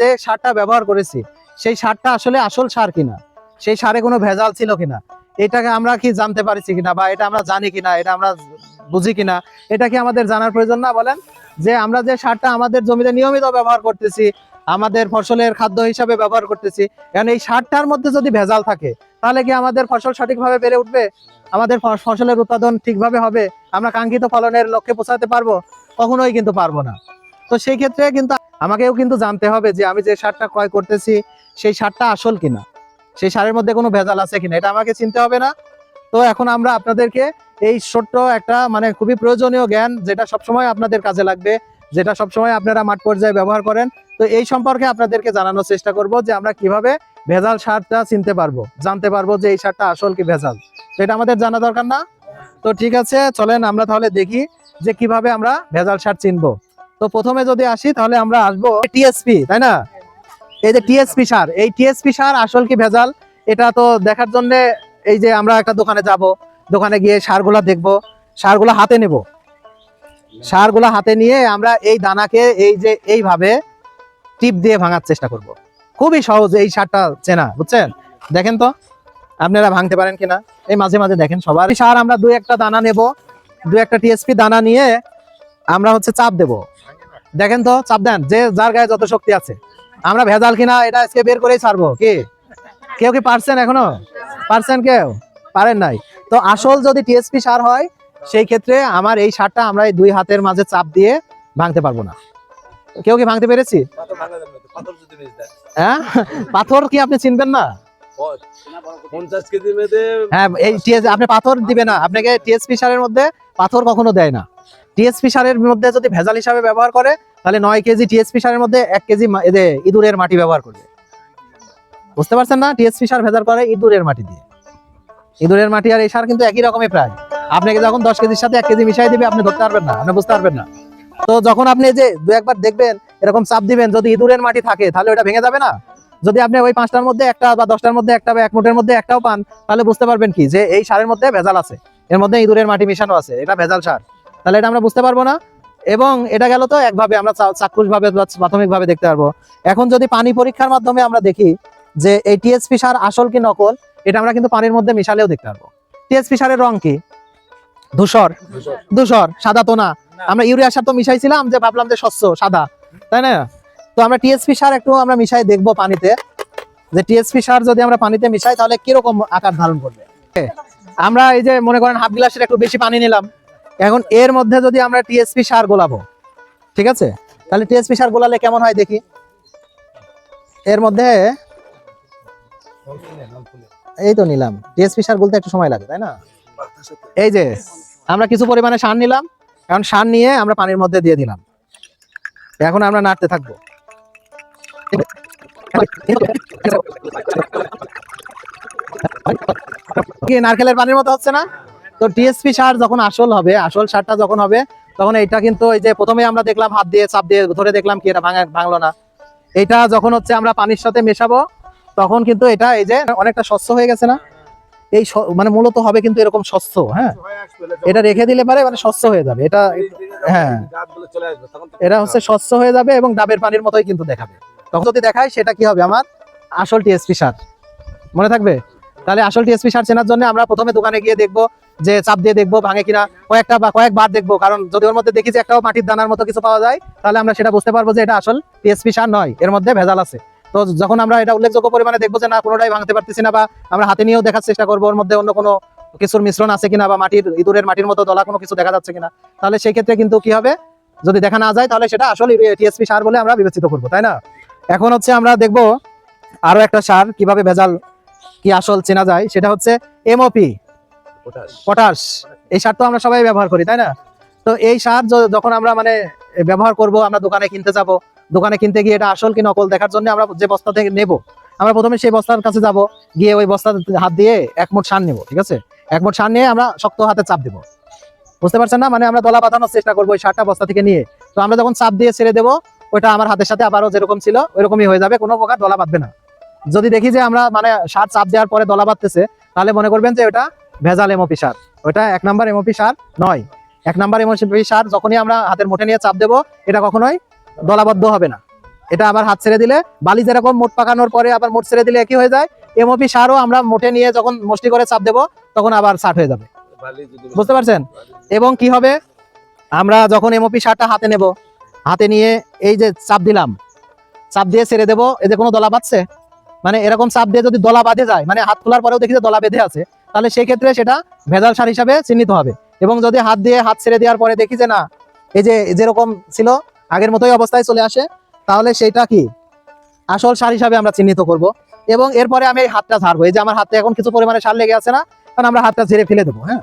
যে সারটা ব্যবহার করেছি, সেই সারটা আসলে আসল সার কিনা? সেই সারে কোনো ভেজাল ছিল কিনা? এটাকে আমরা কি জানতে পারছি কিনা বা এটা আমরা জানি কিনা, এটা আমরা বুঝি কিনা? এটা কি আমাদের জানার প্রয়োজন না বলেন? যে আমরা যে সারটা আমাদের জমিতে নিয়মিত ব্যবহার করতেছি, আমাদের ফসলের খাদ্য হিসাবে ব্যবহার করতেছি, কারণ এই সারটার মধ্যে যদি ভেজাল থাকে, তাহলে কি আমাদের ফসল সঠিকভাবে বেড়ে উঠবে? আমাদের ফসলের উৎপাদন ঠিকভাবে হবে? আমরা কাঙ্ক্ষিত ফলনের লক্ষ্যে পৌঁছাতে পারব? কখনোই কিন্তু পারব না। তো সেই ক্ষেত্রে কিন্তু আমাকেও কিন্তু জানতে হবে যে আমি যে সারটা ক্রয় করতেছি, সেই সারটা আসল কিনা? সেই সারের মধ্যে কোনো ভেজাল আছে কিনা? এটা আমাকে চিনতে হবে না। তো এখন আমরা আপনাদেরকে এই ছোট্ট একটা মানে খুবই প্রয়োজনীয় জ্ঞান, যেটা সবসময় আপনাদের কাজে লাগবে, যেটা সবসময় আপনারা মাঠ পর্যায়ে ব্যবহার করেন, তো এই সম্পর্কে আপনাদেরকে জানানোর চেষ্টা করব যে আমরা কীভাবে ভেজাল সারটা চিনতে পারব, জানতে পারব যে এই সারটা আসল কি ভেজাল। এটা আমাদের জানা দরকার না। তো ঠিক আছে, চলেন আমরা তাহলে দেখি যে কীভাবে আমরা ভেজাল সার চিনবো। তো প্রথমে যদি আসি, তাহলে আমরা আসব টিএসপি তাই না? এই যে টিএসপি সার, এই টিএসপি সার আসল কি ভেজাল? এটা তো দেখার জন্য এই যে আমরা একটা দোকানে যাব, দোকানে গিয়ে সারগুলা দেখব, সারগুলা হাতে নেব। সারগুলা হাতে নিয়ে আমরা এই দানাকে এই যে এইভাবে টিপ দিয়ে ভাঙার চেষ্টা করব। খুবই সহজ এই সারটা চেনা, বুঝছেন? দেখেন তো, আপনারা ভাঙতে পারেন কিনা এই মাঝে মাঝে দেখেন সবার। সার আমরা দুই একটা দানা নেব দুই একটা টিএসপি দানা নিয়ে আমরা হচ্ছে চাপ দেব। দেখেন তো চাপ দেন যে যার গায়ে যত শক্তি আছে। আমরা ভেজাল কিনা এটা আজকে বের করেই ছাড়বো কি? কেউ কি পারছেন এখনও? পারছেন কেউ? পারেন নাই। তো আসল যদি টিএসপি সার হয় সেই ক্ষেত্রে আমার এই সারটা আমরা এই দুই হাতের মাঝে চাপ দিয়ে ভাঙতে পারব না। কেউ কি ভাঙতে পেরেছি? হ্যাঁ? পাথর কি আপনি চিনবেন না? হ্যাঁ এই আপনি পাথর দিবে না। আপনাকে টিএসপি সারের মধ্যে পাথর কখনো দেয় না। টিএসপি সারের মধ্যে যদি ভেজাল হিসাবে ব্যবহার করে, তাহলে নয় কেজি টিএসপি সারের মধ্যে এক কেজি ইঁদুরের মাটি ব্যবহার করবে। বুঝতে পারছেন না? টিএসপি সার ভেজাল করে ইঁদুরের মাটি দিয়ে। ইঁদুরের মাটি আর এই সার কিন্তু একই রকমই প্রায়। আপনাকে যখন দশ কেজির সাথে এক কেজি মিশাই দিবে, আপনি ধরতে পারবেন না, আপনি বুঝতে পারবেন না। তো যখন আপনি যে দু একবার দেখবেন, এরকম চাপ দিবেন, যদি ইঁদুরের মাটি থাকে, তাহলে ওটা ভেঙে যাবে না? যদি আপনি ওই পাঁচটার মধ্যে একটা বা দশটার মধ্যে একটা বা এক মুঠের মধ্যে একটাও পান, তাহলে বুঝতে পারবেন কি? যে এই সারের মধ্যে ভেজাল আছে। এর মধ্যে ইঁদুরের মাটি মিশানো আছে, এটা ভেজাল সার। তাহলে এটা আমরা বুঝতে পারব না। এবং এটা গেল তো একভাবে আমরা চাক্ষুষ ভাবে প্রাথমিক ভাবে দেখতে পারব। এখন যদি পানি পরীক্ষার মাধ্যমে আমরা দেখি যে এই টিএসপি সার আসল কি নকল এটা আমরা কিন্তু পানির মধ্যে মিশালেও দেখতে পারব। টিএসপি সারের রং কি? ধূসর। ধূসর। সাদা তো না। আমরা ইউরিয়া সার তো মিশাইছিলাম যে ভাবলাম যে শস্য সাদা। তাই না? তো আমরা টিএসপি সার একটু আমরা মিশাই দেখব পানিতে। যে টিএসপি সার যদি আমরা পানিতে মিশাই তাহলে কীরকম আকার ধারণ করবে? আমরা এই যে মনে করেন হাফ গ্লাসের একটু বেশি পানি নিলাম। এখন এর মধ্যে যদি আমরা টিএসপি সার গোলাবো, ঠিক আছে? তাহলে টিএসপি সার গোলালে কেমন হয় দেখি? এর মধ্যে এই তো নিলাম। টিএসপি সার বলতে একটু সময় লাগে, তাই না? এই যে, আমরা কিছু পরিমাণে সার নিলাম। এখন সার নিয়ে আমরা পানির মধ্যে দিয়ে দিলাম। এখন আমরা নাড়তে থাকব। নারকেলের পানির মতো হচ্ছে না? তো টিএসপি সার যখন আসল হবে, আসল সারটা যখন হবে, তখন এটা কিন্তু এই যে প্রথমে আমরা দেখলাম হাত দিয়ে, চাপ দিয়ে ধরে দেখলাম কি এটা ভাঙা, ভাঙলো না। এটা যখন হচ্ছে আমরা পানির সাথে মেশাবো, তখন কিন্তু এটা এই যে অনেকটা স্বচ্ছ হয়ে গেছে না? এই মানে মূলত হবে কিন্তু এরকম স্বচ্ছ হ্যাঁ? এটা রেখে দিলে পারে মানে স্বচ্ছ হয়ে যাবে। এটা হ্যাঁ। এটা হচ্ছে স্বচ্ছ হয়ে যাবে এবং ডাবের পানির মতোই কিন্তু দেখাবে। তখন যদি দেখায় সেটা কি হবে আমার? আসল টিএসপি সার। মনে থাকবে? তাহলে আসল টিএসপি সার চেনার জন্য আমরা প্রথমে দোকানে গিয়ে দেখব যে চাপ দিয়ে দেখব ভাঙে কিনা, কয়েকটা বা কয়েকবার দেখব। কারণ যদি ওর মধ্যে দেখি যে একটাও মাটির দানার মতো কিছু পাওয়া যায়, তাহলে আমরা সেটা বুঝতে পারব যে এটা আসল টিএসপি সার নয়, এর মধ্যে ভেজাল আছে। তো যখন আমরা এটা উল্লেখযোগ্য পরিমাণে দেখব যে না, কোনোটাই ভাঙতে পারতেছি না বা আমরা হাতে নিয়েও দেখার চেষ্টা করব, ওর মধ্যে অন্য কোনো কিছুর মিশ্রণ আছে কিনা বা মাটির, ইঁদুরের মাটির মতো দলা কোনো কিছু দেখা যাচ্ছে কিনা, তাহলে সেই ক্ষেত্রে কিন্তু কি হবে? যদি দেখা না যায়, তাহলে সেটা আসলে টিএসপি সার বলে আমরা বিবেচিত করব, তাই না? এখন হচ্ছে আমরা দেখব আরও একটা সার, কীভাবে ভেজাল কি আসল চেনা যায়, সেটা হচ্ছে এমওপি পটাশ। এই সার তো আমরা সবাই ব্যবহার করি, তাই না? তো এই সার যখন আমরা মানে ব্যবহার করব, আমরা দোকানে কিনতে যাব, দোকানে কিনতে গিয়ে এটা আসল কি নকল দেখার জন্য আমরা যে বস্তা থেকে নেব, আমরা প্রথমে সেই বস্তার কাছে যাব, গিয়ে ওই হাত দিয়ে সার নেব, ঠিক আছে? সার নিয়ে আমরা শক্ত হাতে চাপ দেবো। বুঝতে পারছেন না? মানে আমরা দলা বাঁধানোর চেষ্টা করব ওই সারটা বস্তা থেকে নিয়ে। তো আমরা যখন চাপ দিয়ে ছেড়ে দেবো, ওইটা আমার হাতের সাথে আবারও যেরকম ছিল, ওইরকমই হয়ে যাবে, কোনো প্রকার দলা বাঁধবে না। যদি দেখি যে আমরা মানে সার চাপ দেওয়ার পরে দলা বাঁধতেছে, তাহলে মনে করবেন যে ওটা ভেজাল এমওপি সার। ওটা এক নাম্বার এমওপি সার নয়। এক নাম্বার এমওপি সার যখনই আমরা হাতের মুঠে নিয়ে চাপ দেবো এটা কখনোই দলাবদ্ধ হবে না। এটা আবার হাত ছেড়ে দিলে বালি যেরকম মোট পাকানোর পরে আবার মোট ছেড়ে দিলে একই হয়ে যায় এমওপি সারও আমরা মোটে নিয়ে যখন মোষ্টি করে চাপ দেবো তখন আবার সাট হয়ে যাবে। বুঝতে পারছেন? এবং কি হবে? আমরা যখন এমওপি সারটা হাতে নেব হাতে নিয়ে এই যে চাপ দিলাম চাপ দিয়ে ছেড়ে দেবো যে কোনো দলা বাঁধছে? মানে এরকম চাপ দিয়ে যদি দলা বাঁধে যায় মানে হাত খোলার পরেও দেখি যে দলা বেঁধে আছে। তাহলে সেই ক্ষেত্রে সেটা ভেজাল সার হিসাবে চিহ্নিত হবে। এবং যদি হাত দিয়ে হাত ছেড়ে দেওয়ার পরে দেখি যে না, এই যে যেরকম ছিল, আগের মতোই অবস্থায় চলে আসে, তাহলে সেইটা কি? আসল সার হিসাবে আমরা চিহ্নিত করব। এবং এরপরে আমি এই হাতটা ঝাড়বো। এই যে আমার হাতে এখন কিছু পরিমাণে সার লেগে আছে না কারণ আমরা হাতটা ঝেড়ে ফেলে দেবো হ্যাঁ?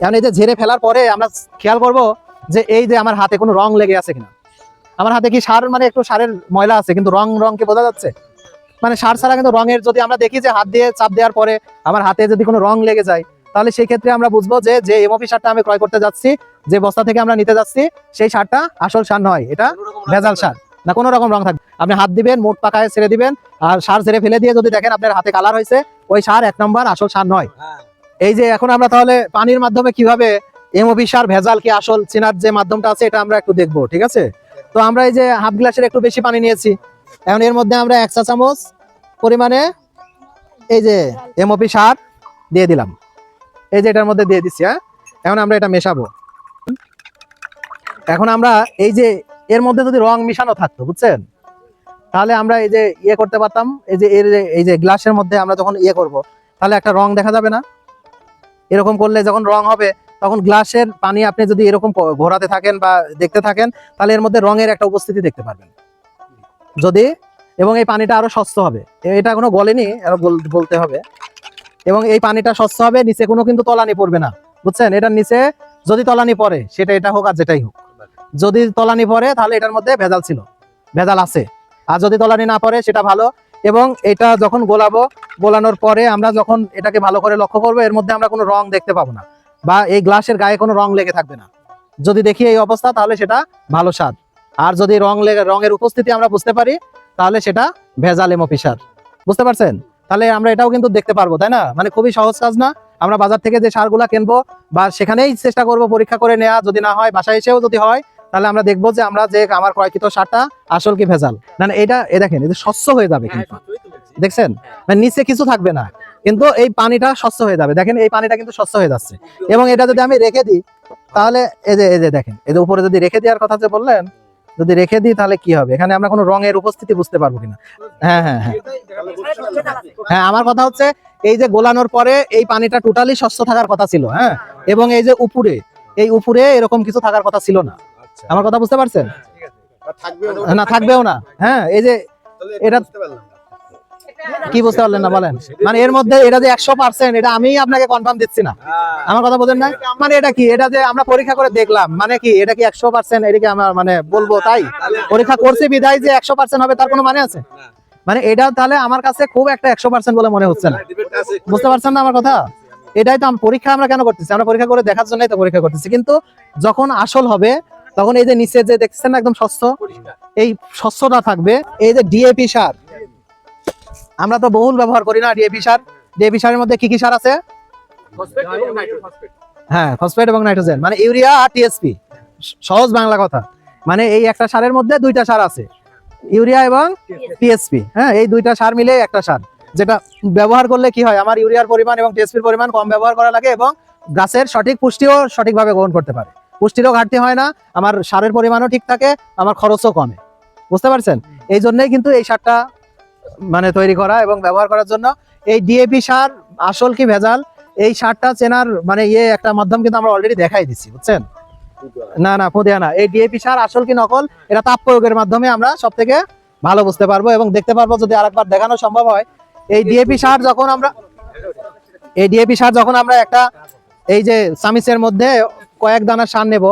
এখন এই যে ঝেড়ে ফেলার পরে আমরা খেয়াল করব যে এই যে আমার হাতে কোনো রং লেগে আছে কিনা। আমার হাতে কি সার মানে একটু সারের ময়লা আছে, কিন্তু রং রং কি বোঝা যাচ্ছে? মানে সার ছাড়া কিন্তু রঙের যদি আমরা দেখি যে হাত দিয়ে চাপ দেওয়ার পরে আমার হাতে যদি কোনো রং লেগে যায় তাহলে সেই ক্ষেত্রে আমরা বুঝব যে যে এমওপি সারটা আমি ক্রয় করতে যাচ্ছি যে বস্তা থেকে আমরা নিতে যাচ্ছি সেই সারটা আসল সার নয় এটা ভেজাল সার। না। কোনো রকম রং থাকবে। আপনি হাত দিবেন মোট পাকায় ছেড়ে দিবেন আর সার ছেড়ে ফেলে দিয়ে যদি দেখেন আপনার হাতে কালার হয়েছে ওই সার এক নম্বর আসল সার নয়। হ্যাঁ। এই যে এখন আমরা তাহলে পানির মাধ্যমে কীভাবে এমওপি সার ভেজাল কি আসল চেনার যে মাধ্যমটা আছে এটা আমরা একটু দেখব ঠিক আছে? তো আমরা এই যে হাফ গ্লাসের একটু বেশি পানি নিয়েছি এখন এর মধ্যে আমরা এক চা চামচ পরিমাণে এই যে এমওপি সার দিয়ে দিলাম। এই যে এটার মধ্যে দিয়ে দিচ্ছি হ্যাঁ? এখন আমরা এটা মেশাবো। এখন আমরা এই যে এর মধ্যে যদি রং মিশানো থাকতো, বুঝছেন? তাহলে আমরা এই যে ইয়ে করতে পারতাম, এই যে এর এই যে গ্লাসের মধ্যে আমরা যখন ইয়ে করব, তাহলে একটা রং দেখা যাবে না? এরকম করলে যখন রং হবে, তখন গ্লাসের পানি আপনি যদি এরকম ঘোরাতে থাকেন বা দেখতে থাকেন, তাহলে এর মধ্যে রঙের একটা উপস্থিতি দেখতে পারবেন। যদি, এবং এই পানিটা আরও স্বচ্ছ হবে। এটা কোনো গলেনি বলতে হবে। এবং এই পানিটা স্বচ্ছ হবে, নিচে কোনো কিন্তু তলানি পড়বে না। বুঝছেন? এটার নিচে যদি তলানি পড়ে, সেটা এটা হোক আর যেটাই হোক। যদি তলানি পড়ে, তাহলে এটার মধ্যে ভেজাল ছিল। ভেজাল আছে। আর যদি তলানি না পড়ে, সেটা ভালো। এবং এটা যখন গোলাবো, গোলানোর পরে আমরা যখন এটাকে ভালো করে লক্ষ্য করব, এর মধ্যে আমরা কোনো রং দেখতে পাবো না। বা এই গ্লাসের গায়ে কোনো রং লেগে থাকবে না। যদি দেখি এই অবস্থা, তাহলে সেটা ভালো স্বাদ। আর যদি রং রঙের উপস্থিতি আমরা বুঝতে পারি তাহলে সেটা ভেজাল এমপি সার বুঝতে পারছেন? তাহলে আমরা এটাও কিন্তু দেখতে পারব তাই না? মানে খুবই সহজ কাজ না? আমরা বাজার থেকে যে সারগুলা কিনবো বা সেখানেই চেষ্টা করব পরীক্ষা করে নেওয়া যদি না হয় বাসায় এসেও যদি হয় তাহলে আমরা দেখব যে আমরা যে আমার ক্রয়কৃত সারটা আসল কি ভেজাল? না না এটা এ দেখেন এটা স্বচ্ছ হয়ে যাবে হ্যাঁ, কিন্তু। দেখছেন? মানে নিচে কিছু থাকবে না কিন্তু এই পানিটা স্বচ্ছ হয়ে যাবে। দেখেন এই পানিটা কিন্তু স্বচ্ছ হয়ে যাচ্ছে। এবং এটা যদি আমি রেখে দিই তাহলে এই যে এই যে দেখেন এই যে উপরে যদি রেখে দেওয়ার কথা যে বললেন যদি রেখে দিই তাহলে কি হবে? এখানে আমরা কোনো রঙের উপস্থিতি বুঝতে পারব কিনা? হ্যাঁ হ্যাঁ হ্যাঁ। হ্যাঁ আমার কথা হচ্ছে এই যে গোলানোর পরে এই পানিটা টোটালি স্বচ্ছ থাকার কথা ছিল হ্যাঁ? এবং এই যে উপরে এই উপরে এরকম কিছু থাকার কথা ছিল না। আচ্ছা। আমার কথা বুঝতে পারছেন? থাকবেও না। থাকবেও না। হ্যাঁ এই যে এটা-। কি বুঝতে পারলেন না বলেন? মানে এর মধ্যে এটা যে একশো পার্সেন্ট এটা আমি আপনাকে কনফার্ম দিচ্ছি না। আমার কথা বোঝেন না মানে এটা কি? এটা যে আমরা পরীক্ষা করে দেখলাম মানে কি? এটা কি একশো পার্সেন্ট এটা কি আমার মানে বলব তাই? পরীক্ষা করছি বিদায় যে একশো পার্সেন্ট হবে, তার কোনো মানে আছে? মানে এটা তাহলে আমার কাছে খুব একটা একশো পার্সেন্ট বলে মনে হচ্ছে না। বুঝতে পারছেন না আমার কথা? এটাই তো পরীক্ষা আমরা কেন করতেছি? আমরা পরীক্ষা করে দেখার জন্যই তো পরীক্ষা করতেছি। কিন্তু যখন আসল হবে, তখন এই যে নিচে যে দেখছেন একদম স্বচ্ছ। এই স্বচ্ছতা থাকবে। এই যে ডিএপি সার আমরা তো বহুল ব্যবহার করি না ডিএপি সার। ডিএপি সারের মধ্যে কি কি সার আছে। হ্যাঁ ফসফেট এবং নাইট্রোজেন মানে ইউরিয়া আর টিএসপি সহজ বাংলা কথা। মানে এই একটা সারের মধ্যে দুইটা সার আছে ইউরিয়া এবং টিএসপি হ্যাঁ এই দুইটা সার মিলে একটা সার যেটা ব্যবহার করলে কি হয় আমার ইউরিয়ার পরিমাণ এবং টিএসপির পরিমাণ কম ব্যবহার করা লাগে এবং গাছের সঠিক পুষ্টিও সঠিকভাবে গ্রহণ করতে পারে। পুষ্টিরও ঘাটতি হয় না আমার সারের পরিমাণও ঠিক থাকে আমার খরচও কমে। বুঝতে পারছেন? এই জন্যই কিন্তু এই সারটা মানে তৈরি করা এবং ব্যবহার করার জন্য। এই ডিএপি সার আসল কি ভেজাল? এই সারটা চেনার মানে ইয়ে একটা মাধ্যম কিন্তু আমরা অলরেডি দেখাই দিচ্ছি, বুঝছেন? না না, ফুদিয়া না। এই ডিএপি সার আসল কি নকল? এটা তাপ প্রয়োগের মাধ্যমে আমরা সব থেকে ভালো বুঝতে পারব এবং দেখতে পারব যদি আরেকবার দেখানো সম্ভব হয়। এই ডিএপি সার যখন আমরা এই ডিএপি সার যখন আমরা একটা এই যে সামিসের মধ্যে কয়েক দানা সার নেব,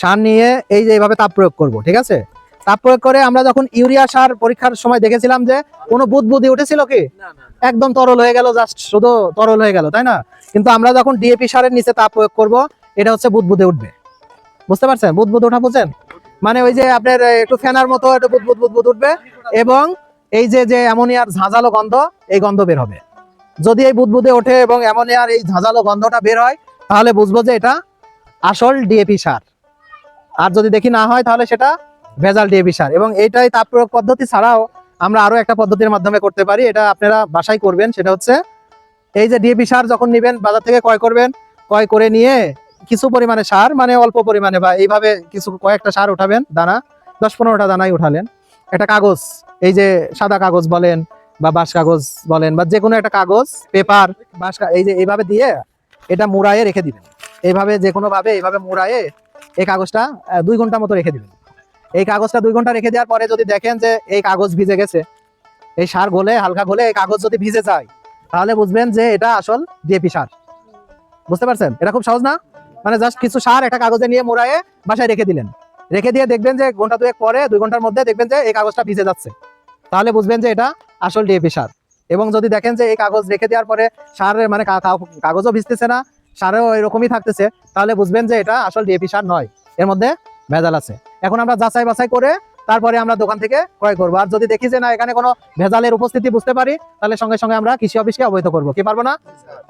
সার নিয়ে এই যে এইভাবে তাপ প্রয়োগ করব, ঠিক আছে? তাপ প্রয়োগ করে আমরা যখন ইউরিয়া সার পরীক্ষার সময় দেখেছিলাম যে কোনো বুদবুদি উঠেছিল কি? একদম তরল হয়ে গেল জাস্ট শুধু তরল হয়ে গেল তাই না? কিন্তু আমরা যখন ডিএপি সারের নিচে তাপ প্রয়োগ করব এটা হচ্ছে বুদবুদে উঠবে। বুঝতে পারছেন? বুদবুদ ওঠা বুঝছেন? মানে ওই যে আপনার একটু ফেনার মতো একটু বুদবুদ বুদবুদ উঠবে এবং এই যে যে অ্যামোনিয়ার ঝাঁঝালো গন্ধ এই গন্ধ বের হবে। যদি এই বুদবুদে ওঠে এবং অ্যামোনিয়ার এই ঝাঁঝালো গন্ধটা বের হয় তাহলে বুঝব যে এটা আসল ডিএপি সার। আর যদি দেখি না হয় তাহলে সেটা ভেজাল ডিএপি সার এবং এইটাই তাপ প্রয়োগ পদ্ধতি ছাড়াও আমরা আরও একটা পদ্ধতির মাধ্যমে করতে পারি। এটা আপনারা বাসায় করবেন, সেটা হচ্ছে এই যে ডিএপি সার যখন নেবেন, বাজার থেকে ক্রয় করবেন, ক্রয় করে নিয়ে কিছু পরিমাণে সার মানে অল্প পরিমাণে বা এইভাবে কিছু কয়েকটা সার উঠাবেন, দানা, দশ পনেরোটা দানাই উঠালেন। একটা কাগজ, এই যে সাদা কাগজ বলেন বা বাঁশ কাগজ বলেন বা যে কোনো একটা কাগজ, পেপার, বাঁশ এই যে এইভাবে দিয়ে এটা মুড়ায়ে রেখে দিবেন। এইভাবে যে কোনো ভাবে এইভাবে মুড়ায়ে এই কাগজটা দুই ঘণ্টা মতো রেখে দিবেন। এই কাগজটা দুই ঘণ্টা রেখে দেওয়ার পরে যদি দেখেন যে এই কাগজ ভিজে গেছে, এই সার গলে, হালকা গলে এই কাগজ যদি ভিজে যায়, তাহলে বুঝবেন যে এটা আসল ডিএপি সার। বুঝতে পারছেন? এটা খুব সহজ না? মানে জাস্ট কিছু সার একটা কাগজে নিয়ে মোড়ায়ে বাসায় রেখে দিলেন। রেখে দিয়ে দেখবেন যে ঘণ্টা দুয়েক পরে, দুই ঘণ্টার মধ্যে দেখবেন যে এই কাগজটা ভিজে যাচ্ছে। তাহলে বুঝবেন যে এটা আসল ডিএপি সার। এবং যদি দেখেন যে এই কাগজ রেখে দেওয়ার পরে সারের মানে কাগজও ভিজতেছে না, সারেও এরকমই থাকতেছে, তাহলে বুঝবেন যে এটা আসল ডিএপি সার নয়। এর মধ্যে ভেজাল আছে। এখন আমরা যাচাই বাছাই করে তারপরে আমরা দোকান থেকে ক্রয় করব। আর যদি দেখি যে না, এখানে কোনো ভেজালের উপস্থিতি বুঝতে পারি, তাহলে সঙ্গে সঙ্গে আমরা কৃষি অফিসকে অবহিত করব। কি পারব না?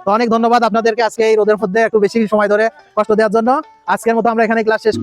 তো অনেক ধন্যবাদ আপনাদেরকে আজকে এই রোদের মধ্যে একটু বেশি সময় ধরে কষ্ট দেওয়ার জন্য। আজকের মতো আমরা এখানে ক্লাস শেষ